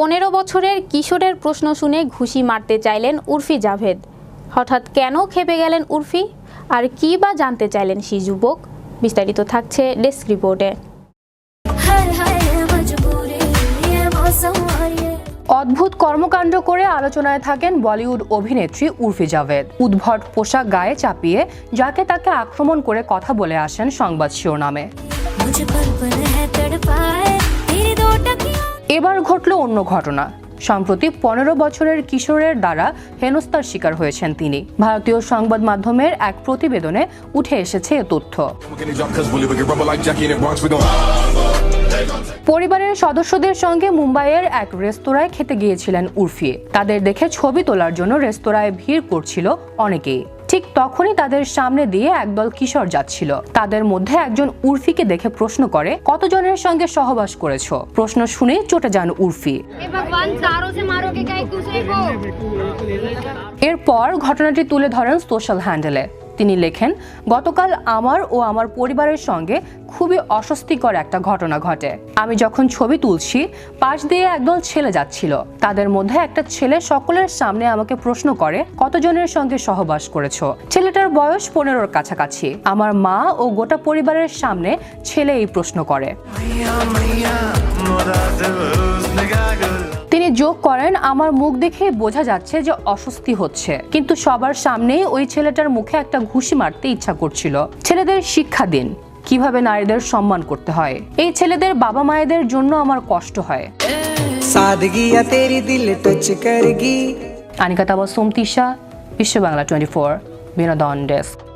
পনেরো বছরের কিশোরের প্রশ্ন শুনে ঘুষি মারতে চাইলেন উর্ফি জাভেদ। হঠাৎ কেন খেপে গেলেন উর্ফি? আর কি বা জানতে চাইলেন সেই যুবক? বিস্তারিত থাকছে ডেস্ক রিপোর্টে। অদ্ভুত কর্মকাণ্ড করে আলোচনায় থাকেন বলিউড অভিনেত্রী উর্ফি জাভেদ। উদ্ভট পোশাক গায়ে চাপিয়ে যাকে তাকে আক্রমণ করে কথা বলে আসেন সংবাদ শিরোনামে। এবার ঘটল অন্য ঘটনা। সম্প্রতি পনেরো বছরের কিশোরের দ্বারা হেনস্থার শিকার হয়েছেন তিনি। ভারতীয় সংবাদ মাধ্যমের এক প্রতিবেদনে উঠে এসেছে এ তথ্য। পরিবারের সদস্যদের সঙ্গে মুম্বাইয়ের এক রেস্তোরাঁয় খেতে গিয়েছিলেন উর্ফি। তাদের দেখে ছবি তোলার জন্য রেস্তোরাঁয় ভিড় করছিল অনেকেই। ঠিক তখনই তাদের সামনে দিয়ে একদল কিশোর যাচ্ছিল। তাদের মধ্যে একজন উর্ফিকে দেখে প্রশ্ন করে কতজনের সঙ্গে সহবাস করেছ? প্রশ্ন শুনে চটে যান উর্ফি। এরপর ঘটনাটি তুলে ধরেন সোশ্যাল হ্যান্ডেলে। তিনি লেখেন, গতকাল আমার ও আমার পরিবারের সঙ্গে খুবই অস্বস্তিকর একটা ঘটনা ঘটে। আমি যখন ছবি তুলছি, পাশ দিয়ে একদল ছেলে যাচ্ছিল। তাদের মধ্যে একটা ছেলে সকলের সামনে আমাকে প্রশ্ন করে, কতজনের সঙ্গে সহবাস করেছ? ছেলেটার বয়স পনেরোর কাছাকাছি। আমার মা ও গোটা পরিবারের সামনে ছেলে এই প্রশ্ন করে। যোগ করেন আমার মুখ দেখে বোঝা যাচ্ছে যে অস্বস্তি হচ্ছে। কিন্তু সবার সামনে ওই ছেলেটার মুখে একটা ঘুষি মারতে ইচ্ছা করছিল। ছেলেদের শিক্ষা দিন কীভাবে নারীদের সম্মান করতে হয়। এই ছেলেদের বাবা মায়েদের জন্য আমার কষ্ট হয়। আনিকা বিশ্ব বাংলা টোয়েন্টি ফোর বিনোদন ডেস্ক।